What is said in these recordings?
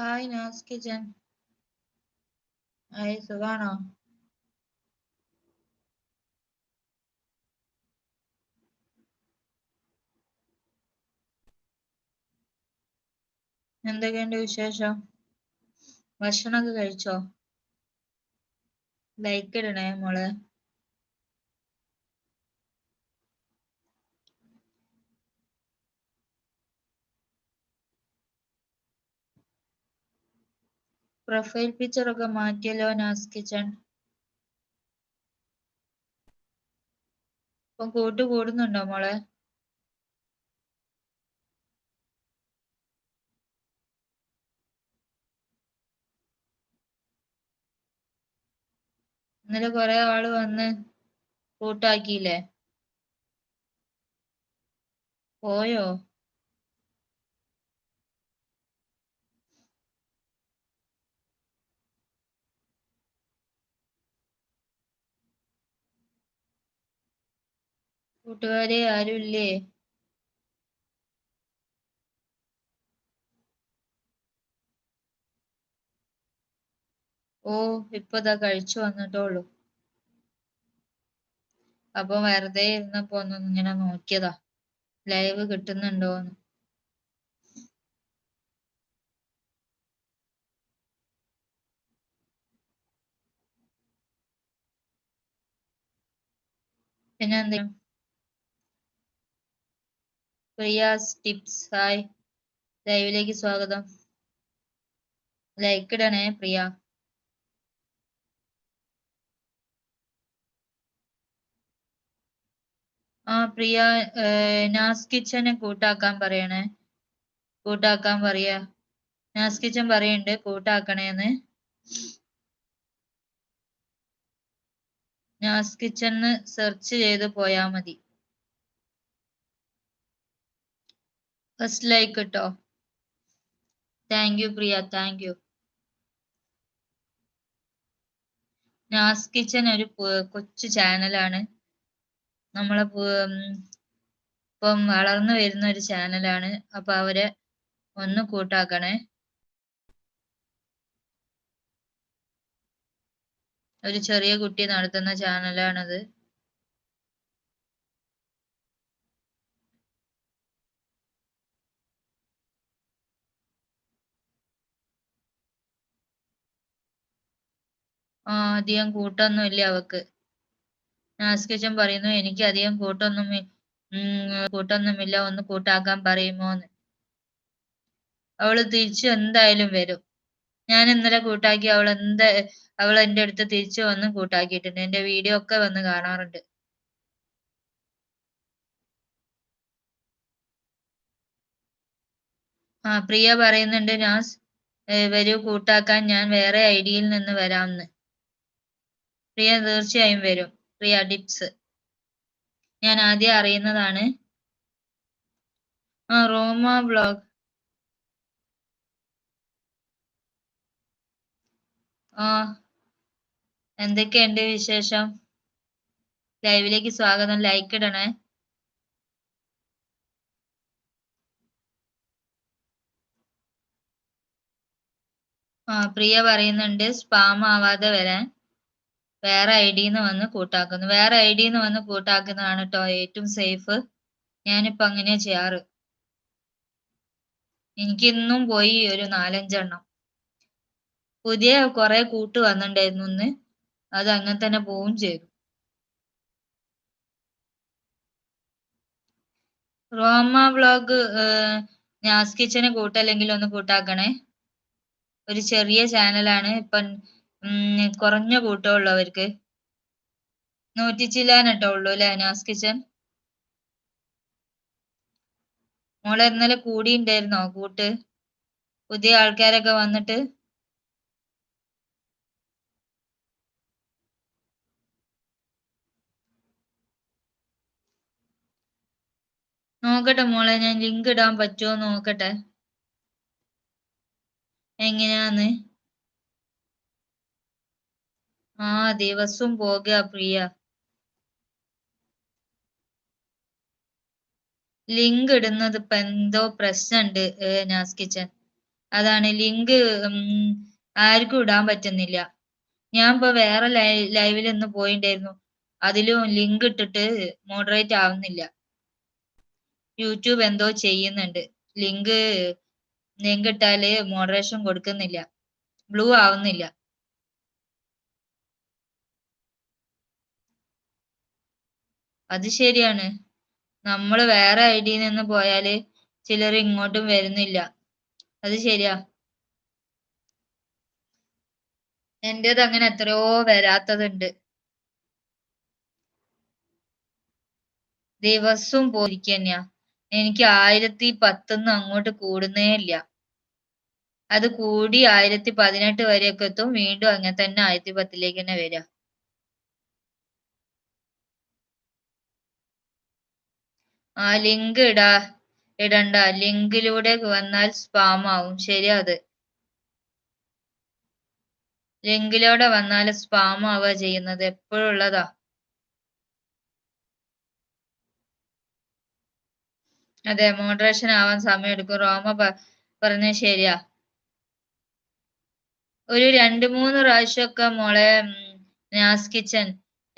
Hi നാസ് kitchen hi സുഖാണോ എന്തൊക്കെയുണ്ട് വിശേഷം? ഭക്ഷണമൊക്കെ കഴിച്ചോ? ലൈക്ക് ഇടണേ മോളെ. പ്രൊഫൈൽ പിക്ചർ ഒക്കെ മാറ്റിയല്ലോ നാസ് ഇപ്പൊ കൂട്ട് കൂടുന്നുണ്ടോ മോളെ? ഇന്നലെ കുറെ ആൾ വന്ന് കൂട്ടാക്കിയില്ലേ? പോയോ? കൂട്ടുകാരെ ആരുമില്ലേ? ഓ ഇപ്പതാ കഴിച്ചു വന്നിട്ടുള്ളൂ അപ്പൊ വെറുതെ ഇരുന്നപ്പോ ഒന്ന് ഇങ്ങനെ നോക്കിയതാ. ലൈവ് കിട്ടുന്നുണ്ടോ പിന്നെ എന്തെങ്കിലും പ്രിയാസ് ടിപ്സ്. ഹായ്. ലൈവിലേക്ക് സ്വാഗതം. ലൈക്ക് ഇടണേ പ്രിയ. ആ പ്രിയ നാസ് കിച്ചനെ കൂട്ടാക്കാൻ പറയണേ. കൂട്ടാക്കാൻ പറയാ. നാസ് കിച്ചൻ പറയുന്നുണ്ട് കൂട്ടാക്കണേന്ന്. നാസ് കിച്ചൻ സെർച്ച് ചെയ്ത് പോയാ മതി. ലൈക്ക് കേട്ടോ thank you Priya thank you Naz kitchen ഒരു കൊച്ചു ചാനലാണ് നമ്മളെ ഇപ്പം വളർന്നു വരുന്ന ഒരു ചാനലാണ് അപ്പൊ അവരെ ഒന്ന് കൂട്ടാക്കണേ. ഒരു ചെറിയ കുട്ടി നടത്തുന്ന ചാനലാണത് അധികം കൂട്ടൊന്നും ഇല്ല അവക്ക്. നാസ് കിച്ചൻ പറയുന്നു എനിക്ക് അധികം കൂട്ടൊന്നും കൂട്ടൊന്നുമില്ല ഒന്ന് കൂട്ടാക്കാൻ പറയുമോന്ന്. അവൾ തിരിച്ചു എന്തായാലും വരും. ഞാൻ ഇന്നലെ കൂട്ടാക്കി അവൾ എന്താ അവൾ എന്റെ അടുത്ത് തിരിച്ചു വന്ന് കൂട്ടാക്കിയിട്ടുണ്ട്. എന്റെ വീഡിയോ ഒക്കെ വന്ന് കാണാറുണ്ട്. ആ പ്രിയ പറയുന്നുണ്ട് നാസ് വരൂ കൂട്ടാക്കാൻ ഞാൻ വേറെ ഐഡിയിൽ നിന്ന് വരാമെന്ന് പ്രിയ തീർച്ചയായും വരും. പ്രിയ ടിപ്സ്. ഞാൻ ആദ്യം അറിയുന്നതാണ്. ആ റോമ ബ്ലോഗ്. ആ എന്തൊക്കെയുണ്ട് വിശേഷം? ലൈവിലേക്ക് സ്വാഗതം. ലൈക്ക് ഇടണേ. ആ പ്രിയ പറയുന്നുണ്ട് സ്പാം ആവാതെ വരാൻ. വേറെ ഐ ഡിന്ന് വന്ന് കൂട്ടാക്കുന്നു. വേറെ ഐ ഡിന്ന് വന്ന് കൂട്ടാക്കുന്നതാണ് കേട്ടോ ഏറ്റവും സേഫ്. ഞാനിപ്പോ അങ്ങനെ ചെയ്യാറ്. എനിക്ക് ഇന്നും പോയി ഒരു നാലഞ്ചെണ്ണം. പുതിയ കുറെ കൂട്ട് വന്നിട്ടുണ്ടായിരുന്നു ഇന്ന് അത് അങ്ങനെ തന്നെ പോവും ചെയ്തു. റോമ വ്ളോഗ് ഞാസ് കിച്ചനെ കൂട്ടല്ലെങ്കിൽ ഒന്ന് കൂട്ടാക്കണേ. ഒരു ചെറിയ ചാനലാണ്. ഇപ്പം കുറഞ്ഞ കൂട്ടമുള്ളവർക്ക് നൂറ്റി ചില്ലാനട്ടോ ഉള്ളൂ അല്ലെ നാസ് കിച്ചൻ? മോളെ ഇന്നലെ കൂടിണ്ടായിരുന്നോ കൂട്ട്? പുതിയ ആൾക്കാരൊക്കെ വന്നിട്ട്? നോക്കട്ടെ മോളെ ഞാൻ ലിങ്ക് ഇടാൻ പറ്റുമോ നോക്കട്ടെ. എങ്ങനെയാന്ന്? ആ ദിവസവും പോകുക പ്രിയ. ലിങ്ക് ഇടുന്നത് ഇപ്പൊ എന്തോ പ്രശ്നമുണ്ട് നാസ് കിച്ചൻ. അതാണ് ലിങ്ക് ആർക്കും ഇടാൻ പറ്റുന്നില്ല. ഞാൻ ഇപ്പൊ വേറെ ലൈവിൽ ഒന്ന് പോയിണ്ടായിരുന്നു. അതിലും ലിങ്ക് ഇട്ടിട്ട് മോഡറേറ്റ് ആവുന്നില്ല. യൂട്യൂബ് എന്തോ ചെയ്യുന്നുണ്ട്. ലിങ്ക് ലിങ്ക് ഇട്ടാൽ മോഡറേഷൻ കൊടുക്കുന്നില്ല. ബ്ലൂ ആവുന്നില്ല. അത് ശരിയാണ്. നമ്മൾ വേറെ ഐ ഡിയിൽ നിന്ന് പോയാൽ ചിലർ ഇങ്ങോട്ടും വരുന്നില്ല. അത് ശരിയാ. എന്റെത് അങ്ങനെ എത്രയോ വരാത്തതുണ്ട്. ദിവസവും പോയിരിക്കന്നെയാ എനിക്ക് ആയിരത്തി പത്തൊന്നും അങ്ങോട്ട് കൂടുന്നേ ഇല്ല. അത് കൂടി ആയിരത്തി പതിനെട്ട് വരെയൊക്കെ എത്തും. വീണ്ടും അങ്ങനെ തന്നെ ആയിരത്തി പത്തിലേക്ക് തന്നെ വരിക ആ ലിങ്ക് ഇടാ ഇടണ്ട. ലിങ്കിലൂടെ വന്നാൽ സ്പാം ആവും. ശരിയാ അത്. ലിങ്കിലൂടെ വന്നാൽ സ്പാം ആവുക ചെയ്യുന്നത്. എപ്പോഴുള്ളതാ? അതെ മോഡറേഷൻ ആവാൻ സമയം എടുക്കും റോമ പറഞ്ഞ ശരിയാ. ഒരു രണ്ട് മൂന്ന് പ്രാവശ്യമൊക്കെ മോളെ നാസ് കിച്ചൻ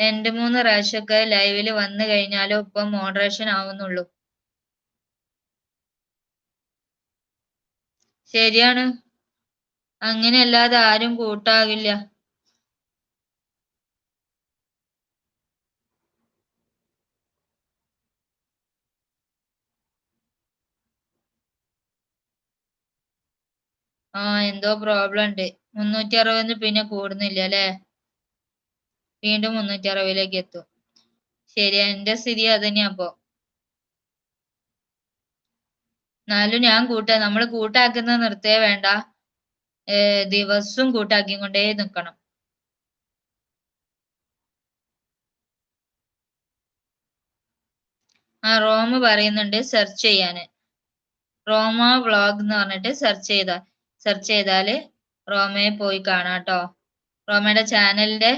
രണ്ട് മൂന്ന് പ്രാവശ്യമൊക്കെ ലൈവിൽ വന്നു കഴിഞ്ഞാലും ഇപ്പം മോഡറേഷൻ ആവുന്നുള്ളൂ. ശരിയാണ്. അങ്ങനെ അല്ലാതെ ആരും കൂട്ടാകില്ല ആ എന്തോ പ്രോബ്ലം ഉണ്ട്. മുന്നൂറ്റി അറുപതിന് പിന്നെ കൂടുന്നില്ല അല്ലേ? വീണ്ടും മുന്നൂറ്റി അറുപതിലേക്ക് എത്തും. ശരി എന്റെ സ്ഥിതി അത് തന്നെയാ അപ്പോ. എന്നാലും ഞാൻ കൂട്ട നമ്മൾ കൂട്ടാക്കുന്നത് നിർത്തേ വേണ്ട. ദിവസവും കൂട്ടാക്കി കൊണ്ടേ നിൽക്കണം ആ റോമ് പറയുന്നുണ്ട് സെർച്ച് ചെയ്യാന്. റോമ വ്ളോഗ് എന്ന് പറഞ്ഞിട്ട് സെർച്ച് ചെയ്താൽ സെർച്ച് ചെയ്താൽ റോമയെ പോയി കാണാട്ടോ റോമയുടെ ചാനലിന്റെ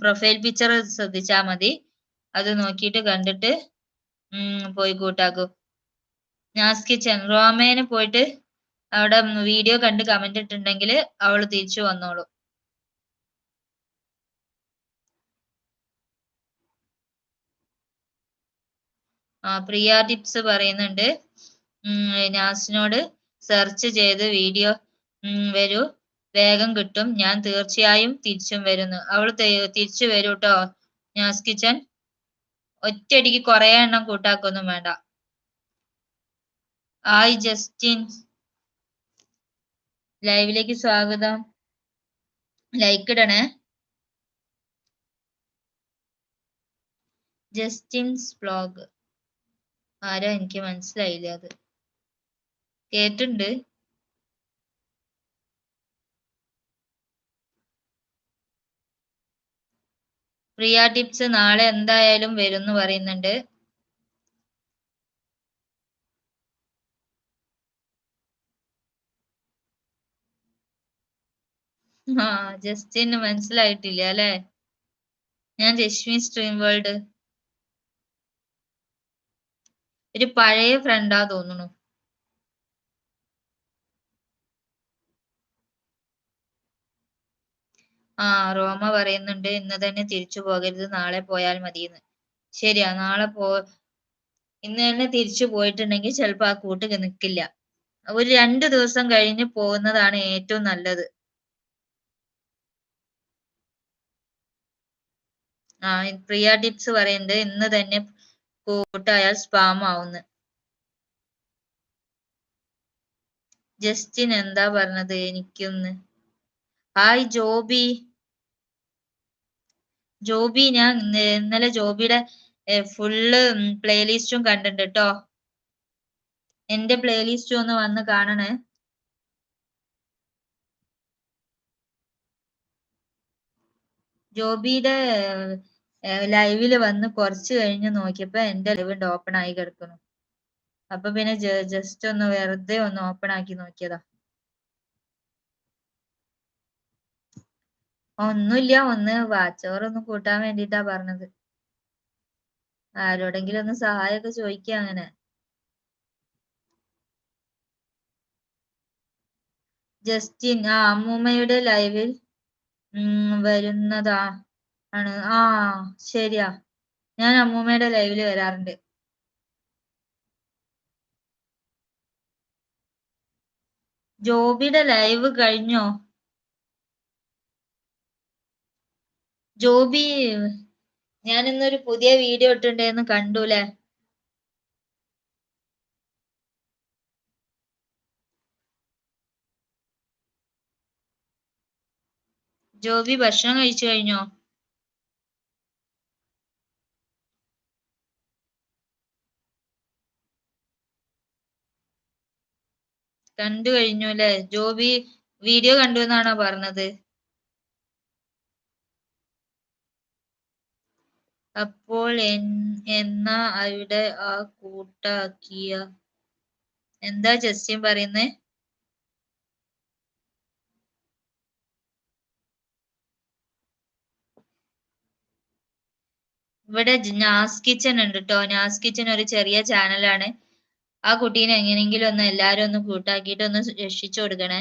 പ്രൊഫൈൽ പിക്ചർ ശ്രദ്ധിച്ചാ മതി. അത് നോക്കിയിട്ട് കണ്ടിട്ട് പോയി കൂട്ടാക്കൂ. നാസ് കിച്ചൻ റോമേനെ പോയിട്ട് അവിടെ വീഡിയോ കണ്ട് കമന്റ് ഇട്ടിട്ടുണ്ടെങ്കിൽ അവൾ തിരിച്ചു വന്നോളൂ. ആ പ്രിയ ടിപ്സ് പറയുന്നുണ്ട്. നാസിനോട് സെർച്ച് ചെയ്ത് വീഡിയോ വരൂ. വേഗം കിട്ടും. ഞാൻ തീർച്ചയായും തിരിച്ചും വരുന്നു. അവൾ തിരിച്ചു വരൂ കേട്ടോ നാസ് കിച്ചൻ. ഒറ്റയടിക്ക് കുറെ എണ്ണം കൂട്ടാക്കൊന്നും വേണ്ട. Hi Justin. ലൈവിലേക്ക് സ്വാഗതം. ലൈക്ക് ഇടണേ. Justin's blog. ആരാ? എനിക്ക് മനസ്സിലായില്ല അത്. കേട്ടുണ്ട്. പ്രിയ ടിപ്സ് നാളെ എന്തായാലും വരും എന്ന് പറയുന്നുണ്ട്. ആ ജസ്റ്റിന് മനസ്സിലായിട്ടില്ല അല്ലെ? ഞാൻ രശ്മി സ്ട്രീം വേൾഡ് ഒരു പഴയ ഫ്രണ്ടാ തോന്നുന്നു. ആ റോമ പറയുന്നുണ്ട് ഇന്ന് തന്നെ തിരിച്ചു പോകരുത് നാളെ പോയാൽ മതിയെന്ന്. ശരിയാ നാളെ പോ ഇന്ന് തന്നെ തിരിച്ചു പോയിട്ടുണ്ടെങ്കിൽ ചിലപ്പോ ആ കൂട്ട് നിൽക്കില്ല ഒരു രണ്ട് ദിവസം കഴിഞ്ഞ് പോകുന്നതാണ് ഏറ്റവും നല്ലത്. ആ പ്രിയ ടിപ്സ് പറയുന്നുണ്ട് ഇന്ന് തന്നെ കൂട്ടായാൽ സ്പാം ആവുന്നു. ജസ്റ്റിൻ എന്താ പറഞ്ഞത് എനിക്കൊന്ന്? ഹായ് ജോബി. ജോബി ഞാൻ ഇന്നലെ ജോബിയുടെ ഫുള്ള് പ്ലേലിസ്റ്റും കണ്ടിട്ടുണ്ട് കേട്ടോ എന്റെ പ്ലേലിസ്റ്റും ഒന്ന് വന്ന് കാണണേ. ജോബിയുടെ ലൈവിൽ വന്ന് കുറച്ച് കഴിഞ്ഞ് നോക്കിയപ്പോ എന്റെ ലൈവ് ഓപ്പൺ ആയി കിടക്കുന്നു. അപ്പൊ പിന്നെ ജസ്റ്റ് ഒന്ന് വെറുതെ ഒന്ന് ഓപ്പൺ ആക്കി നോക്കിയതാ. ഒന്നുമില്ല ഒന്ന് വാച്ചോർ ഒന്ന് കൂട്ടാൻ വേണ്ടിട്ടാ പറഞ്ഞത്. ആരോടെങ്കിലും ഒന്ന് സഹായമൊക്കെ ചോദിക്കുക അങ്ങനെ. ജസ്റ്റിൻ ആ അമ്മൂമ്മയുടെ ലൈവിൽ വരുന്നതാ. ആണ്. ആ ശരിയാ. ഞാൻ അമ്മൂമ്മയുടെ ലൈവിൽ വരാറുണ്ട്. ജോബിയുടെ ലൈവ് കഴിഞ്ഞോ? ജോബി ഞാൻ ഇന്നൊരു പുതിയ വീഡിയോ കണ്ടു കണ്ടൂലേ? ജോബി ഭക്ഷണം കഴിച്ചു കഴിഞ്ഞോ? കണ്ടു കഴിഞ്ഞു അല്ലേ ജോബി വീഡിയോ കണ്ടു എന്നാണോ പറഞ്ഞത്? അപ്പോൾ എന്ന അവിടെ ആ കൂട്ടാക്കിയ? എന്താ ജസ്റ്റിൻ പറയുന്നേ? ഇവിടെ നാസ് കിച്ചൺ ഉണ്ട് കേട്ടോ നാസ് കിച്ചൺ ഒരു ചെറിയ ചാനലാണ്. ആ കുട്ടീനെ എങ്ങനെയെങ്കിലും ഒന്ന് എല്ലാരും ഒന്ന് കൂട്ടാക്കിയിട്ട് ഒന്ന് രക്ഷിച്ചു കൊടുക്കണേ.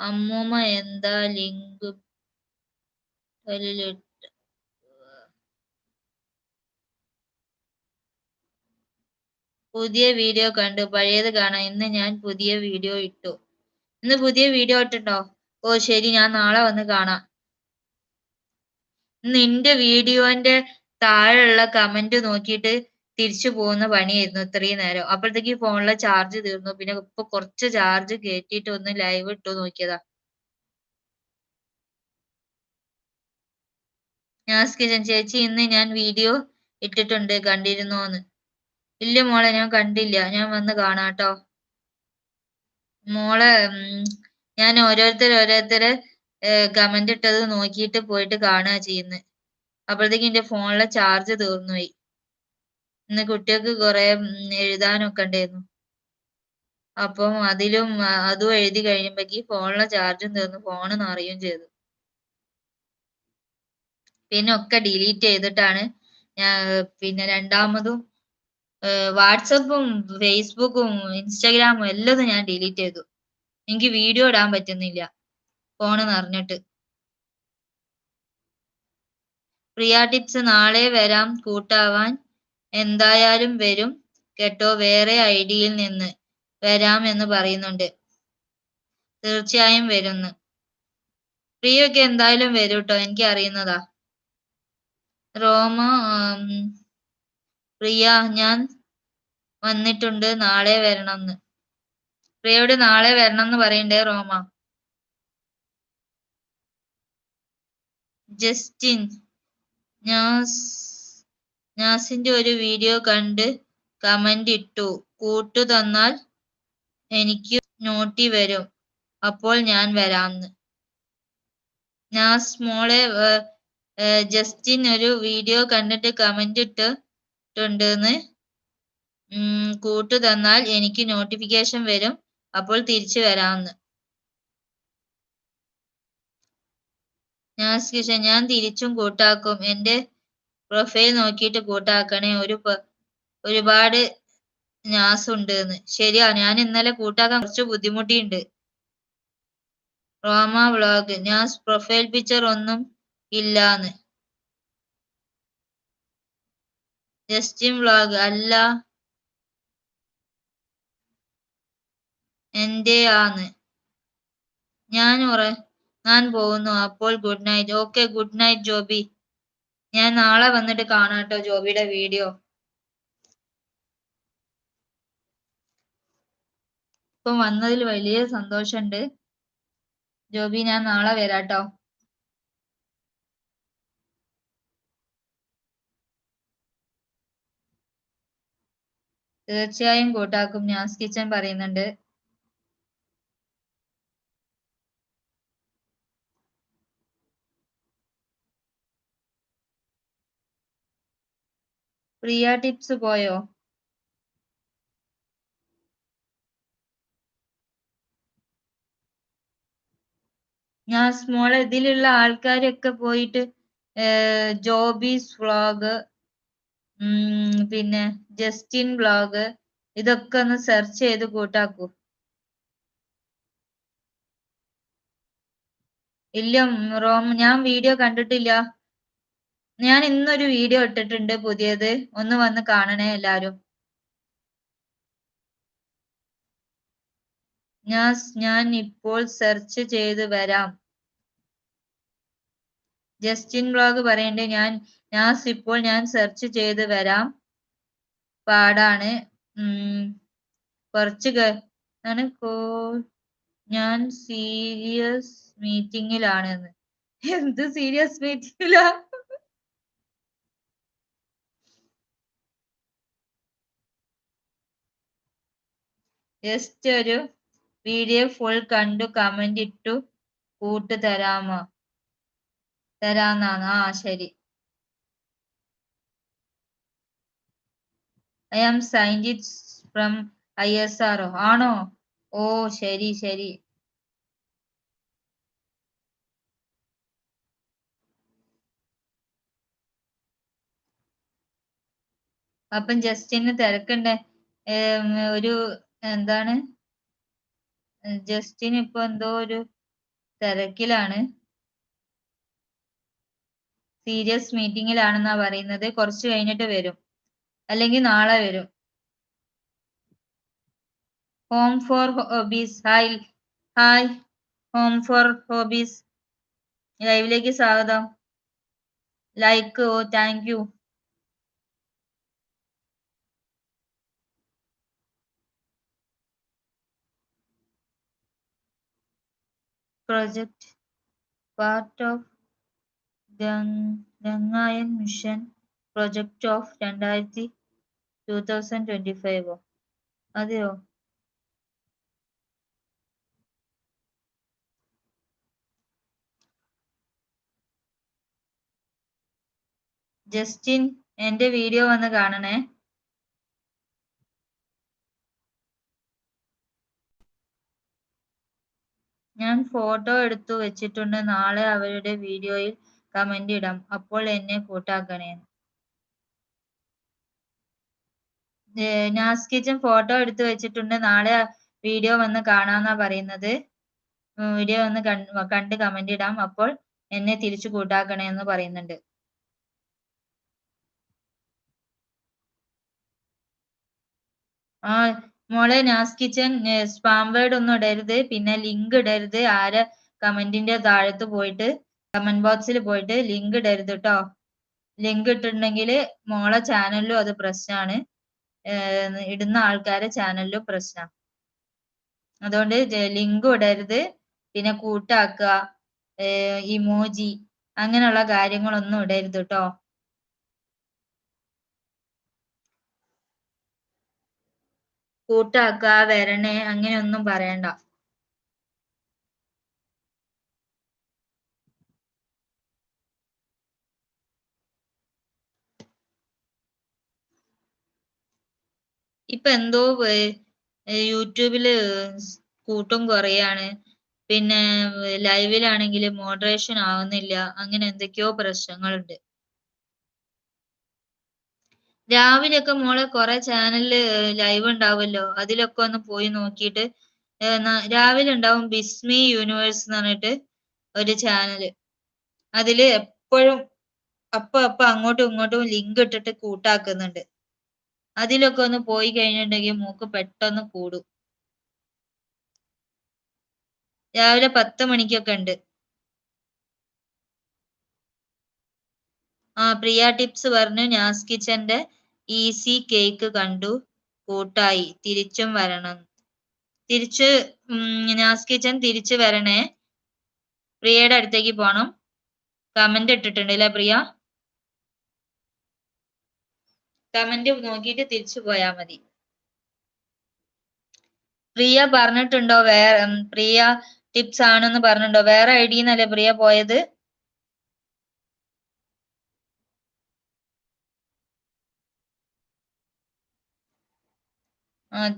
അമ്മൂമ്മ എന്താ ലിങ്ക് പുതിയ വീഡിയോ കണ്ടു. പഴയത് കാണാം ഇന്ന് ഞാൻ പുതിയ വീഡിയോ ഇട്ടു. ഇന്ന് പുതിയ വീഡിയോ ഇട്ടുണ്ടോ ഓ ശരി. ഞാൻ നാളെ വന്ന് കാണാം. നിന്റെ വീഡിയോന്റെ താഴെയുള്ള കമന്റ് നോക്കിയിട്ട് തിരിച്ചു പോകുന്ന പണിയായിരുന്നു ഇത്രയും നേരം. അപ്പോഴത്തേക്ക് ഫോണിലെ ചാർജ് തീർന്നു. പിന്നെ ഇപ്പൊ കുറച്ച് ചാർജ് കയറ്റിയിട്ട് ഒന്ന് ലൈവ് ഇട്ടു നോക്കിയതാ. ഞാൻ കിച്ചൻ ചേച്ചി ഇന്ന് ഞാൻ വീഡിയോ ഇട്ടിട്ടുണ്ട്. കണ്ടിരുന്നോന്ന് ഇല്ല മോളെ ഞാൻ കണ്ടില്ല. ഞാൻ വന്ന് കാണാട്ടോ. മോളെ ഞാൻ ഓരോരുത്തർ ഓരോരുത്തരെ കമന്റ് ഇട്ടത് നോക്കിയിട്ട് പോയിട്ട് കാണുക ചെയ്യുന്നത് അപ്പോഴത്തേക്ക് എന്റെ ഫോണിലെ ചാർജ് തീർന്നുപോയി. ഇന്ന് കുട്ടികൾക്ക് കുറെ എഴുതാനൊക്കെ ഉണ്ടായിരുന്നു. അപ്പം അതിലും അതും എഴുതി കഴിയുമ്പോഴേക്ക് ഫോണിലെ ചാർജും തീർന്നു. ഫോണ് നിറയുകയും ചെയ്തു. പിന്നെ ഒക്കെ ഡിലീറ്റ് ചെയ്തിട്ടാണ് ഞാൻ പിന്നെ രണ്ടാമതും വാട്സപ്പും ഫേസ്ബുക്കും ഇൻസ്റ്റാഗ്രാമും എല്ലതും ഞാൻ ഡിലീറ്റ് ചെയ്തു. എനിക്ക് വീഡിയോ ഇടാൻ പറ്റുന്നില്ല ഫോണ് നിറഞ്ഞിട്ട് പ്രിയ ടിപ്സ് നാളെ വരാം കൂട്ടാവാൻ. എന്തായാലും വരും കേട്ടോ വേറെ ഐഡിയിൽ നിന്ന്. വരാം എന്ന് പറയുന്നുണ്ട്. തീർച്ചയായും വരുന്നു. പ്രിയൊക്കെ എന്തായാലും വരും എനിക്ക് അറിയുന്നതാ. റോമ പ്രിയ ഞാൻ വന്നിട്ടുണ്ട്. നാളെ വരണമെന്ന്. പ്രിയയോട് നാളെ വരണം എന്ന് പറയണ്ടേ റോമ? ജസ്റ്റിൻ നാസിന്റെ ഒരു വീഡിയോ കണ്ട് കമന്റ് ഇട്ടു. കൂട്ടു തന്നാൽ എനിക്ക് നോട്ടി വരും. അപ്പോൾ ഞാൻ വരാന്ന് നാസ് മോളെ ജസ്റ്റിൻ ഒരു വീഡിയോ കണ്ടിട്ട് കമന്റ് ഇട്ടിട്ടുണ്ടെന്ന് കൂട്ടു തന്നാൽ എനിക്ക് നോട്ടിഫിക്കേഷൻ വരും. അപ്പോൾ തിരിച്ചു വരാമെന്ന് ഞാൻ ഞാൻ തിരിച്ചും കൂട്ടാക്കും. എന്റെ പ്രൊഫൈൽ നോക്കിയിട്ട് കൂട്ടാക്കണേ. ഒരു ഒരുപാട് നാസ് ഉണ്ട് എന്ന് ശരിയാ ഞാൻ ഇന്നലെ കൂട്ടാക്കാൻ കുറച്ച് ബുദ്ധിമുട്ടിയുണ്ട്. റോമ വ്ളോഗ് ഞാൻ പ്രൊഫൈൽ പിക്ചർ ഒന്നും ഇല്ലാന്ന്. ജസ്റ്റിൻ വ്ളോഗ് അല്ല. എന്റെ ആണ്. ഞാൻ ഉറ ഞാൻ പോകുന്നു. അപ്പോൾ good night okay good night Joby. ഞാൻ നാളെ വന്നിട്ട് കാണാട്ടോ ജോബിയുടെ വീഡിയോ. ഇപ്പം വന്നതിൽ വലിയ സന്തോഷമുണ്ട്. ജോബി ഞാൻ നാളെ വരാട്ടോ. തീർച്ചയായും കൂട്ടാക്കും. ഞാസ് കിച്ചൻ പറയുന്നുണ്ട്. പ്രിയ ടിപ്സ് പോയോ? ഞാൻ സ്മോൾ ഇതിലുള്ള ആൾക്കാരൊക്കെ പോയിട്ട് ജോബീസ് വ്ളോഗ് പിന്നെ ജസ്റ്റിൻ ബ്ലോഗ് ഇതൊക്കെ ഒന്ന് സെർച്ച് ചെയ്ത് കൂട്ടാക്കൂ. ഇല്ല റോം ഞാൻ വീഡിയോ കണ്ടിട്ടില്ല. ഞാൻ ഇന്നൊരു വീഡിയോ ഇട്ടിട്ടുണ്ട് പുതിയത്. ഒന്ന് വന്ന് കാണണേ എല്ലാരും. ഞാൻ ഞാൻ ഇപ്പോൾ സെർച്ച് ചെയ്ത് വരാം. ജസ്റ്റിൻ ബ്ലോഗ് പറയണ്ടേ ഞാൻ നാസ് ഇപ്പോൾ ഞാൻ സെർച്ച് ചെയ്ത് വരാം. പാടാണ്. കുറച്ച് ആണ് കോ ഞാൻ സീരിയസ് മീറ്റിംഗിലാണെന്ന് എന്ത് സീരിയസ് മീറ്റിംഗിലാ ജസ്റ്റ് ഒരു വീഡിയോ ഫുൾ കണ്ടു കമന്റ് ഇട്ടു കൂട്ട് തരാമോ തരാന്നാണ്. ആ ശരി. I am scientist from I S R ആണോ? ഓ ശരി ശരി. അപ്പം ജസ്റ്റിന് തിരക്കുണ്ട്. ഒരു എന്താണ്? ജസ്റ്റിൻ ഇപ്പൊ എന്തോ ഒരു തിരക്കിലാണ്. സീരിയസ് മീറ്റിംഗിലാണെന്നാ പറയുന്നത്. കുറച്ച് കഴിഞ്ഞിട്ട് വരും. അല്ലെങ്കിൽ നാളെ വരും. Home for hobbies hi hi home for hobbies ലൈവിലേക്ക് സ്വാഗതം. Like oh thank you project. Part of Gaganyaan mission project of രണ്ടായിരത്തി ടൂ തൗസൻഡ് ട്വന്റി ഫൈവോ അതെയോ ജസ്റ്റിൻ എന്റെ വീഡിയോ വന്ന് കാണണേ. ഞാൻ ഫോട്ടോ എടുത്തു വെച്ചിട്ടുണ്ട്. നാളെ അവരുടെ വീഡിയോയിൽ കമന്റ് ഇടാം അപ്പോൾ എന്നെ കൂട്ടാക്കണേ. നാസ് കിച്ചൻ ഫോട്ടോ എടുത്തു വെച്ചിട്ടുണ്ട്. നാളെ വീഡിയോ വന്ന് കാണാന്നാ പറയുന്നത്. വീഡിയോ വന്ന് കണ്ട് കമന്റ് ഇടാം അപ്പോൾ എന്നെ തിരിച്ചു കൂട്ടാക്കണേ എന്ന് പറയുന്നുണ്ട്. ആ മോളെ നാസ് കിച്ചൻ സ്പാം വേർഡ് ഒന്നും ഇടരുത്. പിന്നെ ലിങ്ക് ഇടരുത്. ആരെ കമന്റിന്റെ താഴത്ത് പോയിട്ട്. കമന്റ് ബോക്സിൽ പോയിട്ട് ലിങ്ക് ഇടരുത് കേട്ടോ ലിങ്ക് ഇട്ടിട്ടുണ്ടെങ്കിൽ മോളെ ചാനലിലും അത് പ്രശ്നമാണ് ഇടുന്ന ആൾക്കാരെ ചാനലിലും പ്രശ്നം. അതുകൊണ്ട് ലിങ്ക് ഇടരുത്. പിന്നെ കൂട്ടാക്കുക. ഇമോജി അങ്ങനെയുള്ള കാര്യങ്ങളൊന്നും ഇടരുത് കേട്ടോ കൂട്ടാക്കുക വരണേ അങ്ങനെയൊന്നും പറയണ്ട. ഇപ്പൊ എന്തോ യൂട്യൂബിൽ കൂട്ടും കുറയാണ്. പിന്നെ ലൈവിലാണെങ്കിൽ മോഡറേഷൻ ആവുന്നില്ല. അങ്ങനെ എന്തൊക്കെയോ പ്രശ്നങ്ങളുണ്ട്. രാവിലെയൊക്കെ മോളെ കുറെ ചാനലിൽ ലൈവ് ഉണ്ടാവുമല്ലോ അതിലൊക്കെ ഒന്ന് പോയി നോക്കിയിട്ട് രാവിലെ ഉണ്ടാവും ബിസ്മി യൂണിവേഴ്സ് എന്ന് പറഞ്ഞിട്ട് ഒരു ചാനൽ അതിൽ എപ്പോഴും അപ്പൊ അപ്പൊ അങ്ങോട്ടും ഇങ്ങോട്ടും ലിങ്ക് ഇട്ടിട്ട് കൂട്ടാക്കുന്നുണ്ട്. അതിലൊക്കെ ഒന്ന് പോയി കഴിഞ്ഞിട്ടുണ്ടെങ്കിൽ മൂക്ക് പെട്ടെന്ന് കൂടും. രാവിലെ പത്ത് മണിക്കൊക്കെ ഉണ്ട്. ആ പ്രിയ ടിപ്സ് പറഞ്ഞു. നാസ് കിച്ചന്റെ ഈസി കേക്ക് കണ്ടു. കൂട്ടായി. തിരിച്ചും വരണം. തിരിച്ച് നാസ് കിച്ചൻ തിരിച്ചു വരണേ. പ്രിയയുടെ അടുത്തേക്ക് പോണം. കമന്റ് ഇട്ടിട്ടുണ്ട് അല്ലേ പ്രിയ? കമന്റ് നോക്കിയിട്ട് തിരിച്ചു പോയാ മതി. പ്രിയ പറഞ്ഞിട്ടുണ്ടോ വേറെ പ്രിയ ടിപ്സ് ആണെന്ന് പറഞ്ഞിട്ടുണ്ടോ? വേറെ ഐ ഡിന്നല്ലേ പ്രിയ പോയത്?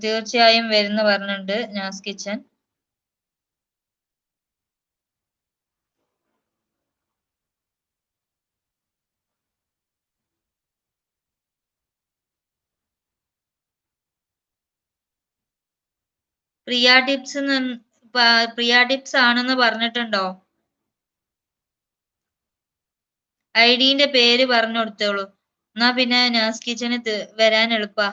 തീർച്ചയായും വരുന്ന പറഞ്ഞിട്ടുണ്ട് Naz kitchen. Priya tips Priya tips ആണെന്ന് പറഞ്ഞിട്ടുണ്ടോ? ഐ ഡിന്റെ പേര് പറഞ്ഞു കൊടുത്തോളൂ. എന്നാ പിന്നെ നാസ് കിച്ചന് വരാൻ എളുപ്പാ.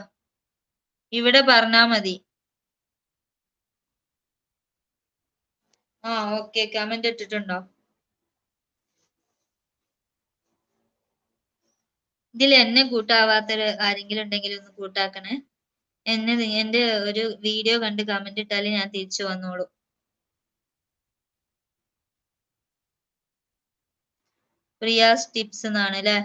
ഇവിടെ പറഞ്ഞാ മതി. ആ ഓക്കെ. കമന്റ് ഇട്ടിട്ടുണ്ടോ? ഇതിൽ എന്നെ കൂട്ടാവാത്ത ആരെങ്കിലും ഉണ്ടെങ്കിൽ ഒന്ന് കൂട്ടാക്കണേ. എന്നെ എന്റെ ഒരു വീഡിയോ കണ്ട് കമന്റ് ഇട്ടാൽ ഞാൻ തിരിച്ചു വന്നോളൂ. പ്രിയാസ് ടിപ്സ് എന്നാണ് അല്ലേ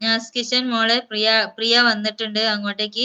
നാസ് കിഷൻ മോളെ പ്രിയ പ്രിയ വന്നിട്ടുണ്ട് അങ്ങോട്ടേക്ക്.